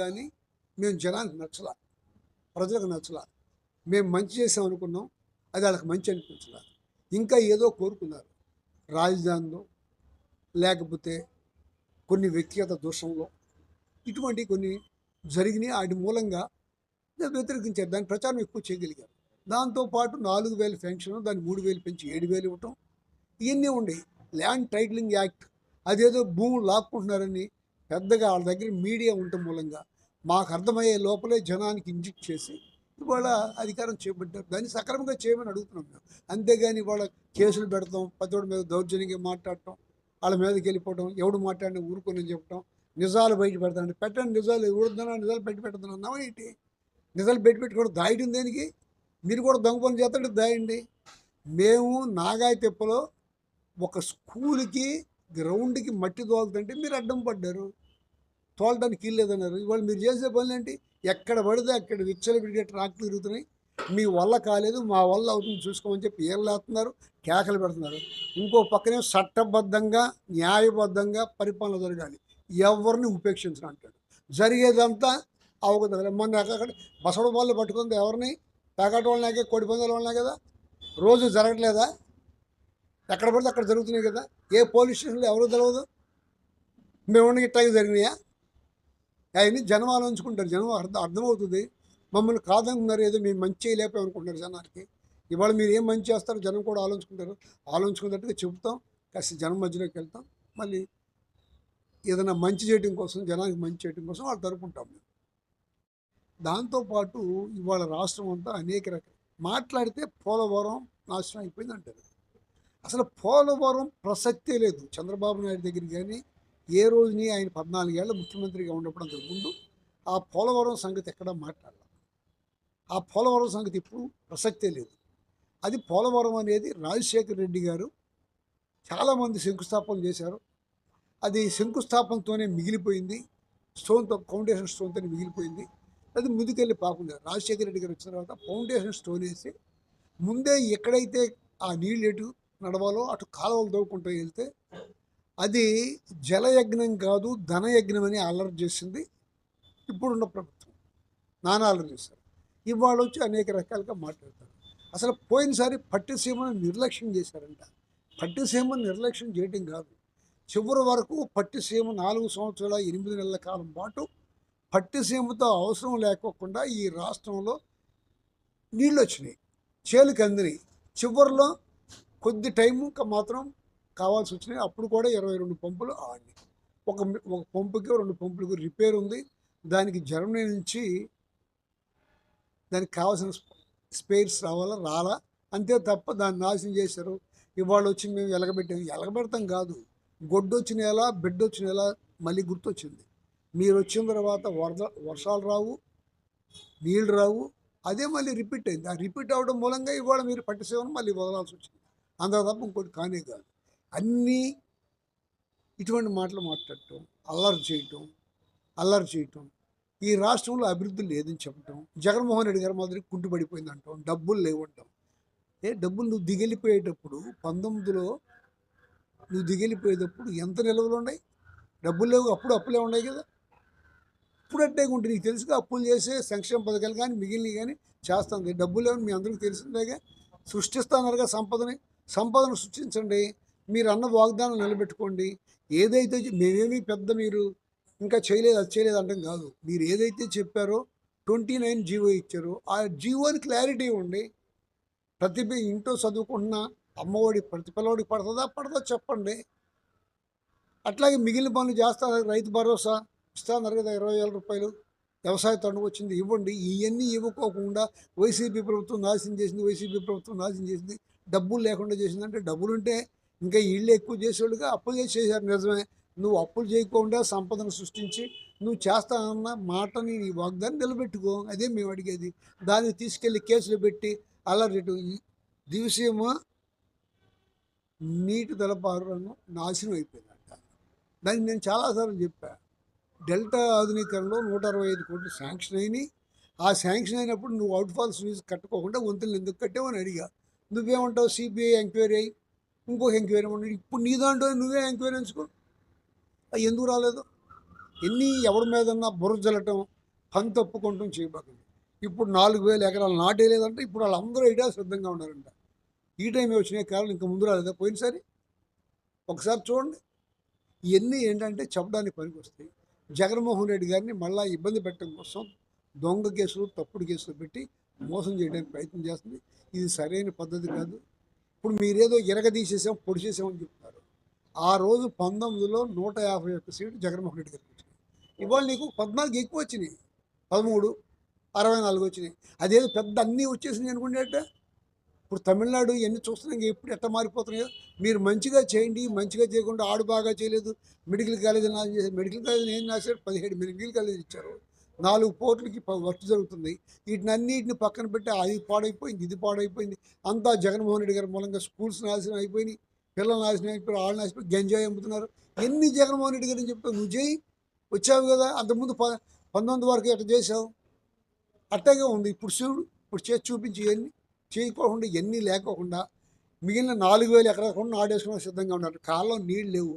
కానీ మేము జనానికి నచ్చలా. ప్రజలకు నచ్చలా. మేము మంచి చేసాం అనుకున్నాం అది వాళ్ళకి మంచి అనిపించలా. ఇంకా ఏదో కోరుకున్నారు. రాజధానిలో లేకపోతే కొన్ని వ్యక్తిగత దోషంలో ఇటువంటి కొన్ని జరిగినాయి. వాటి మూలంగా వ్యతిరేకించారు దాని ప్రచారం ఎక్కువ చేయగలిగారు దాంతోపాటు నాలుగు వేలు పెన్షన్ దాన్ని మూడు వేలు పెంచి ఏడు వేలు ఇవ్వటం ఇవన్నీ ఉండేవి. ల్యాండ్ టైటిలింగ్ యాక్ట్ అదేదో భూములు లాక్కుంటున్నారని పెద్దగా వాళ్ళ దగ్గర మీడియా ఉండటం మూలంగా మాకు అర్థమయ్యే లోపలే జనానికి ఇంజెక్ట్ చేసి ఇవాళ అధికారం చేపట్టారు. దాన్ని సక్రమంగా చేయమని అడుగుతున్నాం మేము. అంతేగాని ఇవాళ కేసులు పెడతాం పతోడి మీద దౌర్జన్యంగా మాట్లాడటం వాళ్ళ మీదకి వెళ్ళిపోవడం ఎవడు మాట్లాడిన ఊరుకొని చెప్పడం నిజాలు బయట పెడతాను పెట్టండి నిజాలు ఎవరుద్దన్నా నిజాలు బయట పెడుతున్నా ఏంటి? నిజాలు పెట్టి పెట్టుకోవడం దాయటం దేనికి? మీరు కూడా దొంగ పని చేస్తాడు దాయండి. మేము నాగాయ తెప్పలో ఒక స్కూల్కి గ్రౌండ్కి మట్టి తోలుతుంటే మీరు అడ్డం పడ్డారు. తోలడానికి వీల్లేదన్నారు ఇవాళ మీరు చేసే పనులు ఏంటి? ఎక్కడ పడితే అక్కడ విచ్చలు విడిగే ట్రాక్టర్లు తిరుగుతున్నాయి. మీ వల్ల కాలేదు మా వల్ల అవుతుంది చూసుకోమని చెప్పి ఏళ్ళేస్తున్నారు కేకలు పెడుతున్నారు. ఇంకో పక్కనే చట్టబద్ధంగా న్యాయబద్ధంగా పరిపాలన జరగాలి. ఎవరిని ఉపేక్షించడం అంటాడు. జరిగేదంతా అవగత మొన్న అక్కడ బసడు వాళ్ళు పట్టుకుంది ఎవరిని? పేకాట వాళ్ళనాకే కోడి పందాల వాళ్ళనే కదా? రోజు జరగట్లేదా? ఎక్కడ పడితే అక్కడ జరుగుతున్నాయి కదా. ఏ పోలీస్ స్టేషన్లో ఎవరో తెలియదు మేము ఇట్లాగే జరిగినాయా? అవన్నీ జనం ఆలోచించుకుంటారు. జనం అర్థం అర్థమవుతుంది. మమ్మల్ని కాదనుకున్నారు. ఏదో మేము మంచి చేయలేకపోయాం జనానికి. ఇవాళ మీరు ఏం మంచి చేస్తారో జనం కూడా ఆలోచించుకుంటారు. ఆలోచించుకున్నట్టుగా చెబుతాం. కాస్త జనం మధ్యలోకి వెళ్తాం. మళ్ళీ ఏదైనా మంచి చేయడం కోసం జనానికి మంచి చేయడం కోసం వాళ్ళు తరుపుకుంటాం మేము. దాంతోపాటు ఇవాళ రాష్ట్రం అంతా అనేక రకాల మాట్లాడితే పోలవరం నాశనం అయిపోయింది అంటారు అసలు పోలవరం ప్రసక్తే లేదు. చంద్రబాబు నాయుడు దగ్గర కానీ ఏ రోజుని ఆయన పద్నాలుగేళ్ళ ముఖ్యమంత్రిగా ఉన్నప్పుడు అంతకు ముందు ఆ పోలవరం సంగతి ఎక్కడ మాట్లాడాలి. ఆ పోలవరం సంగతి ఇప్పుడు ప్రసక్తే లేదు. అది పోలవరం అనేది రాజశేఖర రెడ్డి గారు చాలామంది శంకుస్థాపన చేశారు. అది శంకుస్థాపనతోనే మిగిలిపోయింది. స్టోన్తో ఫౌండేషన్ స్టోన్తోనే మిగిలిపోయింది. అది ముందుకెళ్ళి పాకుండా. రాజశేఖర రెడ్డి గారు వచ్చిన తర్వాత ఫౌండేషన్ స్టోన్ వేసి ముందే ఎక్కడైతే ఆ నీళ్ళు ఎటు నడవాలో అటు కాలువలు దవ్వుకుంటూ వెళ్తే అది జలయజ్ఞం కాదు ధనయజ్ఞం అని అల్లరి చేసింది. ఇప్పుడున్న ప్రభుత్వం నానా అల్లరి చేశారు. ఇవాళ వచ్చి అనేక రకాలుగా మాట్లాడతారు. అసలు పోయినసారి పట్టిసీమను నిర్లక్ష్యం చేశారంట. పట్టిసీమను నిర్లక్ష్యం చేయడం కాదు. చివరి వరకు పట్టిసీమ నాలుగు సంవత్సరాల ఎనిమిది నెలల కాలం పాటు పట్టిసీమతో అవసరం లేకోకుండా ఈ రాష్ట్రంలో నీళ్ళు వచ్చినాయి చేలుకి అందినాయి చివరిలో కొద్ది టైం మాత్రం కావాల్సి వచ్చినాయి. అప్పుడు కూడా ఇరవై రెండు పంపులు ఆడినాయి ఒక ఒక పంపుకి రెండు పంపులకి రిపేర్ ఉంది. దానికి జర్మనీ నుంచి దానికి కావాల్సిన స్పేర్స్ రావాలా రాలా? అంతే తప్ప దాన్ని నాశనం చేశారు. ఇవాళ వచ్చి మేము ఎలగబెట్టాము ఎలగబెడతాం కాదు. గొడ్డు వచ్చిన ఎలా బిడ్డ వచ్చిన ఎలా మళ్ళీ గుర్తొచ్చింది. మీరు వచ్చిన తర్వాత వరద వర్షాలు రావు నీళ్ళు రావు. అదే మళ్ళీ రిపీట్ అయింది. ఆ రిపీట్ అవ్వడం మూలంగా ఇవాళ మీరు పట్టిసేవను మళ్ళీ వదలాల్సి వచ్చింది. అంత తప్ప ఇంకోటి కానే కాదు. అన్నీ ఇటువంటి మాటలు మాట్లాడటం అల్లరి చేయటం అల్లరి చేయటం ఈ రాష్ట్రంలో అభివృద్ధి లేదని చెప్పటం జగన్మోహన్ రెడ్డి గారు మాదిరి కుంటుపడిపోయింది అంటాం డబ్బులు లేవంటాం ఏ డబ్బులు నువ్వు దిగెళ్ళిపోయేటప్పుడు పంతొమ్మిదిలో నువ్వు దిగెళ్ళిపోయేటప్పుడు ఎంత నిల్వలు ఉన్నాయి? డబ్బులు లేవు అప్పుడు అప్పులే ఉన్నాయి కదా. ఇప్పుడు అట్టే ఉంటుంది నీకు తెలుసుగా అప్పులు చేసే సంక్షేమ పథకాలు కానీ మిగిలినవి కానీ చేస్తుంది డబ్బులు లేవని మీ అందరికీ తెలిసిందేగా? సృష్టిస్తానరుగా సంపదని. సంపదను సృష్టించండి. మీరు అన్న వాగ్దానం నిలబెట్టుకోండి. ఏదైతే మేమేమి మేమేమీ పెద్ద మీరు ఇంకా చేయలేదు అది చేయలేదు అంటే కాదు. మీరు ఏదైతే చెప్పారో ట్వంటీ నైన్ జీవో ఇచ్చారో. ఆ జీవోని క్లారిటీ ఇవ్వండి. ప్రతి ఇంట్లో చదువుకుంటున్న అమ్మఒడి ప్రతి పిల్లవాడికి పడుతుందా? పడదా? చెప్పండి. అట్లాగే మిగిలిన పనులు చేస్తారు. రైతు భరోసా ఇస్తున్నారు కదా ఇరవై వేల రూపాయలు. వ్యవసాయ తండ్రి వచ్చింది. ఇవ్వండి. ఇవన్నీ ఇవ్వకోకుండా వైసీపీ ప్రభుత్వం నాశనం చేసింది వైసీపీ ప్రభుత్వం నాశనం చేసింది. డబ్బులు లేకుండా చేసిందంటే డబ్బులుంటే ఇంకా ఇళ్ళు ఎక్కువ చేసేవాళ్ళుగా అప్పులు చేసి చేశారు నిజమే. నువ్వు అప్పులు చేయకుండా సంపదను సృష్టించి నువ్వు చేస్తానన్న మాటని నీ వాగ్దాన్ని నిలబెట్టుకో అదే మేము అడిగేది. దాన్ని తీసుకెళ్ళి కేసులు పెట్టి అల్లరి దివసీమ నీటి తలపారులను నాశనం అయిపోయిందంట. దానికి నేను చాలాసార్లు చెప్పా డెల్టా ఆధునీకరణలో నూట అరవై ఐదు కోట్లు శాంక్షన్ అయినాయి. ఆ శాంక్షన్ అయినప్పుడు నువ్వు అవుట్ ఫాల్స్ ఫీజు కట్టుకోకుండా వంతులు ఎందుకు కట్టావు అని అడిగా. నువ్వేమంటావు? సిబిఐ ఎంక్వైరీ అయ్యి ఇంకొక ఎంక్వైరీ ఉన్నాడు ఇప్పుడు నీ దాంట్లో నువ్వే ఎంక్వైరీ ఎంచుకో అవి ఎందుకు రాలేదు? ఎన్ని ఎవరి మీదన్నా బుర్ర జల్లటం పని తప్పుకుంటాం చేయబాకండి ఇప్పుడు నాలుగు వేల ఎకరాలు నాటేయలేదంటే ఇప్పుడు వాళ్ళందరూ ఐడియా సిద్ధంగా ఉన్నారంట. ఈ టైం వచ్చినాయి కాలం ఇంకా ముందు రాలేదా? పోయినసారి? ఒకసారి చూడండి. ఇవన్నీ ఏంటంటే చెప్పడానికి పనికి వస్తాయి జగన్మోహన్ రెడ్డి గారిని మళ్ళీ ఇబ్బంది పెట్టడం కోసం దొంగ కేసులు తప్పుడు కేసులు పెట్టి మోసం చేయడానికి ప్రయత్నం చేస్తుంది. ఇది సరైన పద్ధతి కాదు. ఇప్పుడు మీరేదో ఇరగదీసేసాం పొడి చేసామని చెప్తున్నారు. ఆ రోజు పంతొమ్మిదిలో నూట యాభై ఒక్క సీట్లు జగన్మోహన్ రెడ్డి గారికి వచ్చినాయి. ఇవాళ నీకు పద్నాలుగు ఎక్కువ వచ్చినాయి. పదమూడు అరవై నాలుగు వచ్చినాయి. అదేదో పెద్ద అన్నీ వచ్చేసినాయి అనుకునేట ఇప్పుడు తమిళనాడు ఇవన్నీ చూస్తున్నాం ఎప్పుడు ఎట్ట మారిపోతున్నాయో. మీరు మంచిగా చేయండి మంచిగా చేయకుండా ఆడు బాగా చేయలేదు. మెడికల్ కాలేజ్ నాశనం చేశారు. మెడికల్ కాలేజ్ ఏం రాశారు? పదిహేడు మెడికల్ కాలేజ్ ఇచ్చారు. నాలుగు పోర్టులకి వర్క్ జరుగుతుంది. వీటిని అన్నిటిని పక్కన పెట్టి అది పాడైపోయింది ఇది పాడైపోయింది. అంతా జగన్మోహన్ రెడ్డి గారి మూలంగా స్కూల్స్ నాశనం అయిపోయినాయి. పిల్లలు నాశనం అయిపోయి వాళ్ళు నాశనం గంజాయి అమ్ముతున్నారు. ఎన్ని జగన్మోహన్ రెడ్డి గారిని చెప్తావు నువ్వు చేయి వచ్చావు కదా అంతకుముందు ప పంతొమ్మిది వరకు ఎట్లా చేసావు అట్టగే ఉంది. ఇప్పుడు చూడు ఇప్పుడు చేసి చూపించి ఎన్ని చేయకోకుండా ఎన్ని లేకోకుండా మిగిలిన నాలుగు వేలు ఎకరాలు కూడా నాడేసుకున్నా సిద్ధంగా ఉన్నారు. కాళ్ళలో నీళ్ళు లేవు.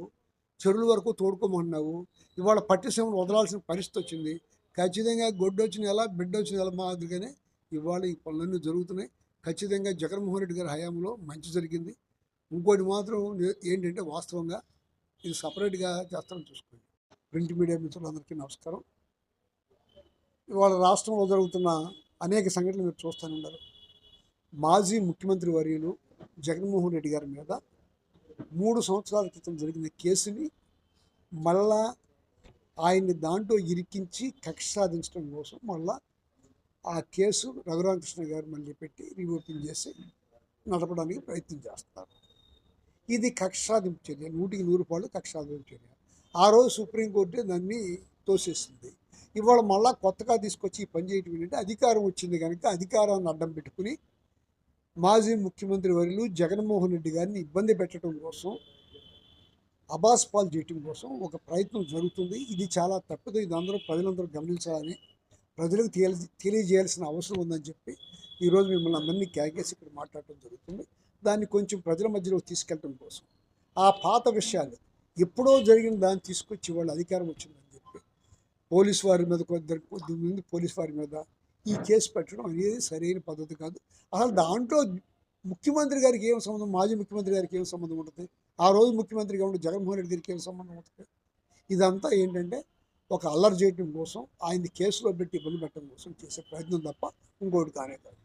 చెరువుల వరకు తోడుకోమన్నావు ఇవాళ పట్టిసీమను వదలాల్సిన పరిస్థితి వచ్చింది. ఖచ్చితంగా గొడ్డు వచ్చిన ఎలా బిడ్డ వచ్చిన ఎలా మాదిరిగానే ఇవాళ ఈ పనులన్నీ జరుగుతున్నాయి. ఖచ్చితంగా జగన్మోహన్ రెడ్డి గారి హయాంలో మంచి జరిగింది. ఇంకోటి మాత్రం ఏంటంటే వాస్తవంగా ఇది సపరేట్గా చేస్తారని చూసుకోండి. ప్రింట్ మీడియా మిత్రులందరికీ నమస్కారం. ఇవాళ రాష్ట్రంలో జరుగుతున్న అనేక సంఘటనలు మీరు చూస్తూనే ఉన్నారు. మాజీ ముఖ్యమంత్రి వర్యులు జగన్మోహన్ రెడ్డి గారి మీద మూడు సంవత్సరాల క్రితం జరిగిన కేసుని మళ్ళా ఆయన్ని దాంట్లో ఇరికించి కక్ష సాధించడం కోసం మళ్ళా ఆ కేసు రఘురామకృష్ణ గారు మళ్ళీ పెట్టి రీఓపెన్ చేసి నడపడానికి ప్రయత్నం చేస్తారు. ఇది కక్ష సాధింపు చర్య నూటికి నూరు పాళ్ళు కక్ష సాధింపు చర్య. ఆ రోజు సుప్రీంకోర్టు దాన్ని తోసేసింది. ఇవాళ మళ్ళా కొత్తగా తీసుకొచ్చి ఈ పని చేయటం ఏంటంటే అధికారం వచ్చింది కనుక అధికారాన్ని అడ్డం పెట్టుకుని మాజీ ముఖ్యమంత్రి వర్యులు జగన్మోహన్ రెడ్డి గారిని ఇబ్బంది పెట్టడం కోసం అబాస్ పాల్ చేయటం కోసం ఒక ప్రయత్నం జరుగుతుంది. ఇది చాలా తప్పదు. ఇది అందరూ ప్రజలందరూ గమనించాలని ప్రజలకు తెలియ తెలియజేయాల్సిన అవసరం ఉందని చెప్పి ఈరోజు మిమ్మల్ని అందరినీ క్యాగేసి ఇక్కడ మాట్లాడటం జరుగుతుంది. దాన్ని కొంచెం ప్రజల మధ్యలో తీసుకెళ్ళటం కోసం. ఆ పాత విషయాలు ఎప్పుడో జరిగిన దాన్ని తీసుకొచ్చి వాళ్ళు అధికారం వచ్చిందని చెప్పి పోలీస్ వారి మీద కొద్ది కొద్ది మంది పోలీస్ వారి మీద ఈ కేసు పెట్టడం అనేది సరైన పద్ధతి కాదు. అసలు దాంట్లో ముఖ్యమంత్రి గారికి ఏం సంబంధం మాజీ ముఖ్యమంత్రి గారికి ఏం సంబంధం ఉంటుంది? ఆ రోజు ముఖ్యమంత్రిగా ఉండి జగన్మోహన్ రెడ్డి దగ్గరికి ఏం సంబంధం అవుతుంది ఇదంతా ఏంటంటే ఒక అల్లరి చేయడం కోసం ఆయన్ని కేసులో పెట్టి ఇబ్బంది పెట్టడం కోసం చేసే ప్రయత్నం తప్ప ఇంకోటి కానే కాదు.